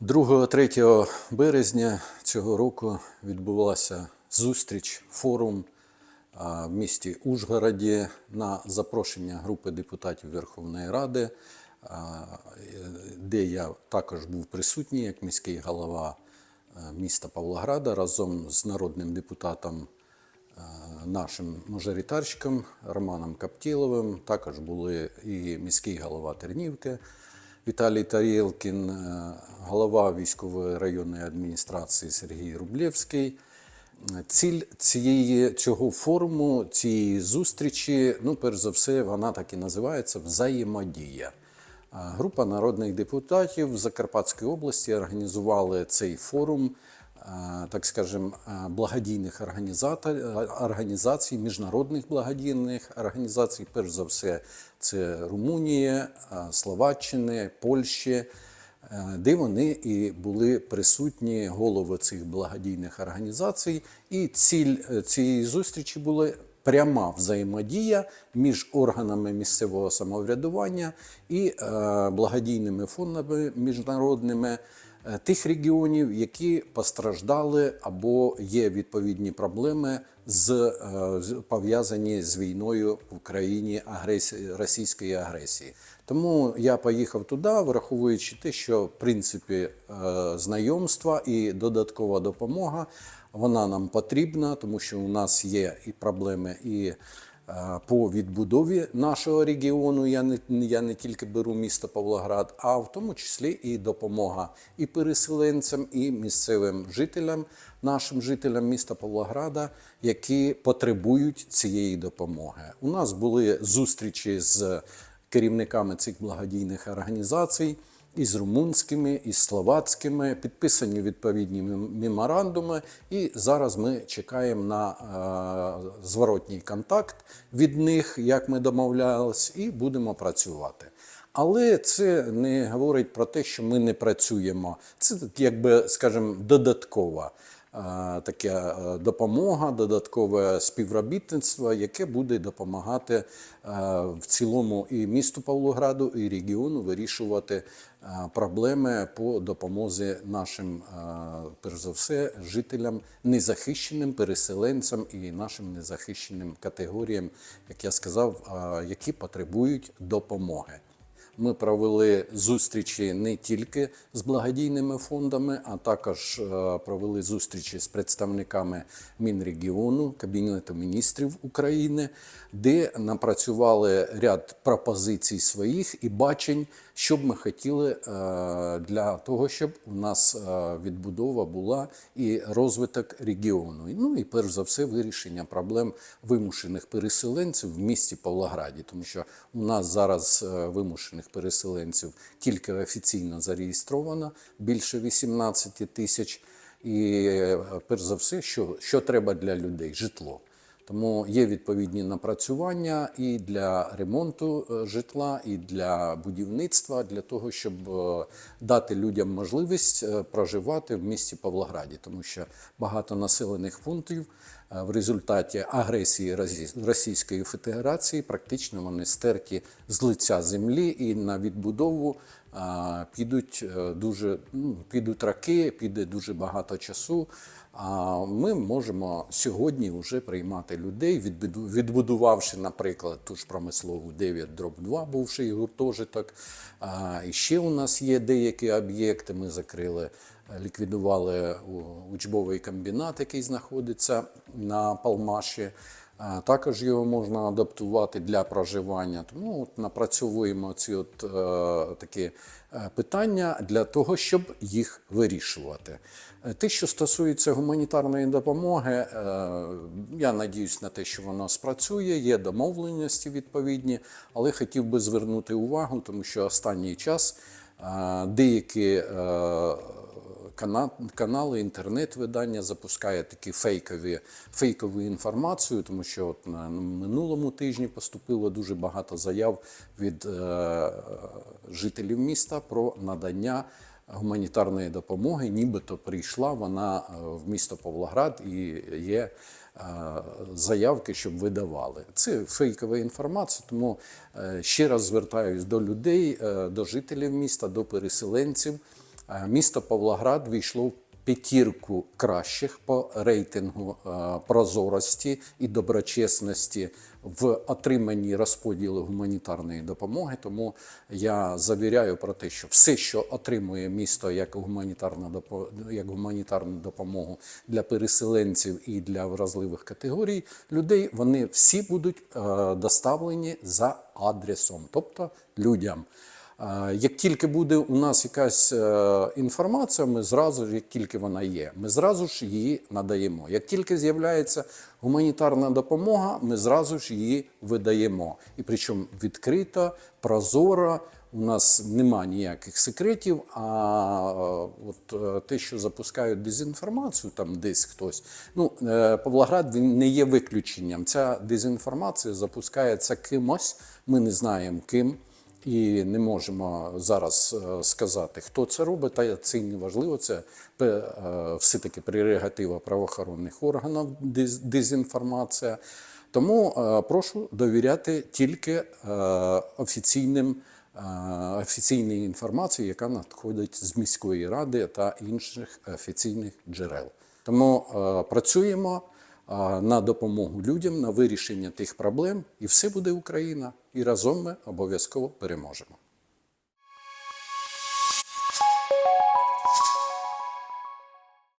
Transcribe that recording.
2-3 березня цього року відбулася зустріч, форум в місті Ужгороді на запрошення групи депутатів Верховної Ради, де я також був присутній як міський голова міста Павлограда разом з народним депутатом нашим мажоритарщиком Романом Каптіловим. Також були і міський голова Тернівки Віталій Тарілкін, е, голова військової районної адміністрації Сергій Рублєвський. Ціль цієї цього форуму, цієї зустрічі, ну, перш за все, вона так і називається взаємодія. Група народних депутатів Закарпатської області організували цей форум, так скажем, благодійних організацій, міжнародних благодійних організацій. Перш за все, це Румунія, Словаччини, Польщі. Е, де вони і були присутні голови цих благодійних організацій. І ціль е, цієї зустрічі була пряма взаємодія між органами місцевого самоврядування і е, благодійними фондами міжнародними е, тих регіонів, які постраждали або є відповідні проблеми з, е, пов'язані з війною в Україні агресії, російської агресії. Тому я поїхав туди, враховуючи те, що в принципі е, знайомства і додаткова допомога вона нам потрібна, тому що у нас є і проблеми і е, по відбудові нашого регіону. Я не я не тільки беру місто Павлоград, а в тому числі і допомога і переселенцям, і місцевим жителям, нашим жителям міста Павлограда, які потребують цієї допомоги. У нас були зустрічі з керівниками цих благодійних організацій. І з румунськими, і з словацькими підписані відповідні меморандуми. І зараз ми чекаємо на е, зворотній контакт від них, як ми домовлялись, і будемо працювати. Але це не говорить про те, що ми не працюємо. Це якби, скажімо, додаткова е, така е, допомога, додаткове співробітництво, яке буде допомагати е, в цілому і місту Павлограду, і регіону вирішувати проблеми по допомозі нашим, перш за все, жителям незахищеним, переселенцям і нашим незахищеним категоріям, як я сказав, які потребують допомоги. Ми провели зустрічі не тільки з благодійними фондами, а також е, провели зустрічі з представниками Мінрегіону, Кабінету міністрів України, де напрацювали ряд пропозицій своїх і бачень, що б ми хотіли е, для того, щоб у нас е, відбудова була і розвиток регіону. Ну і перш за все вирішення проблем вимушених переселенців в місті Павлограді, тому що у нас зараз е, вимушених переселенців тільки офіційно зареєстровано більше 18 тисяч. І е, перш за все, що, що треба для людей житло. Тому є відповідні напрацювання і для ремонту е, житла, і для будівництва, для того, щоб е, дати людям можливість е, проживати в місті Павлограді, тому що багато населених пунктів в результаті агресії Російської Федерації практично вони стерті з лиця землі і на відбудову підуть дуже ну, підуть роки, піде дуже багато часу. А ми можемо сьогодні вже приймати людей, відбуду- відбудувавши, наприклад, ту ж промислову 9 дроб 2, бувший гуртожиток. І ще у нас є деякі об'єкти. Ми закрили, ліквідували учбовий комбінат, який знаходиться на Палмаші. А, Також його можна адаптувати для проживання. Тому от напрацьовуємо ці от, е, такі е, питання для того, щоб їх вирішувати. Е, Те, що стосується гуманітарної допомоги, е, я надіюсь на те, що воно спрацює, є домовленості відповідні, але хотів би звернути увагу, тому що останній час е, деякі е, канали, інтернет-видання запускають такі фейкові, фейкову інформацію, тому що от на минулому тижні поступило дуже багато заяв від е, жителів міста про надання гуманітарної допомоги, нібито прийшла вона е, в місто Павлоград і є е, заявки, щоб видавали. Це фейкова інформація, тому е, ще раз звертаюсь до людей, до жителів міста, до переселенців Місто Павлоград війшло в п'ятірку кращих по рейтингу е, прозорості і доброчесності в отриманні розподілу гуманітарної допомоги. Тому я завіряю про те, що все, що отримує місто як гуманітарна як гуманітарну допомогу для переселенців і для вразливих категорій людей, вони всі будуть е, доставлені за адресом, тобто людям. Як тільки буде у нас якась е, інформація, ми зразу як тільки вона є, ми зразу ж її надаємо. Як тільки з'являється гуманітарна допомога, ми зразу ж її видаємо. І причому відкрито, прозоро. У нас нема ніяких секретів. А е, от е, те, що запускають дезінформацію, там десь хтось. Ну, Павлоград він не є виключенням. Ця дезінформація запускається кимось. Ми не знаємо ким. І не можемо зараз е, сказати, хто це робить, та це не важливо. Це е, все-таки прерогатива правоохоронних органів, дез- дезінформація. Тому е, прошу довіряти тільки офіційним, офіційній інформації, яка надходить з міської ради та інших офіційних джерел. Тому працюємо на допомогу людям, на вирішення тих проблем, і все буде Україна. І разом ми обов'язково переможемо.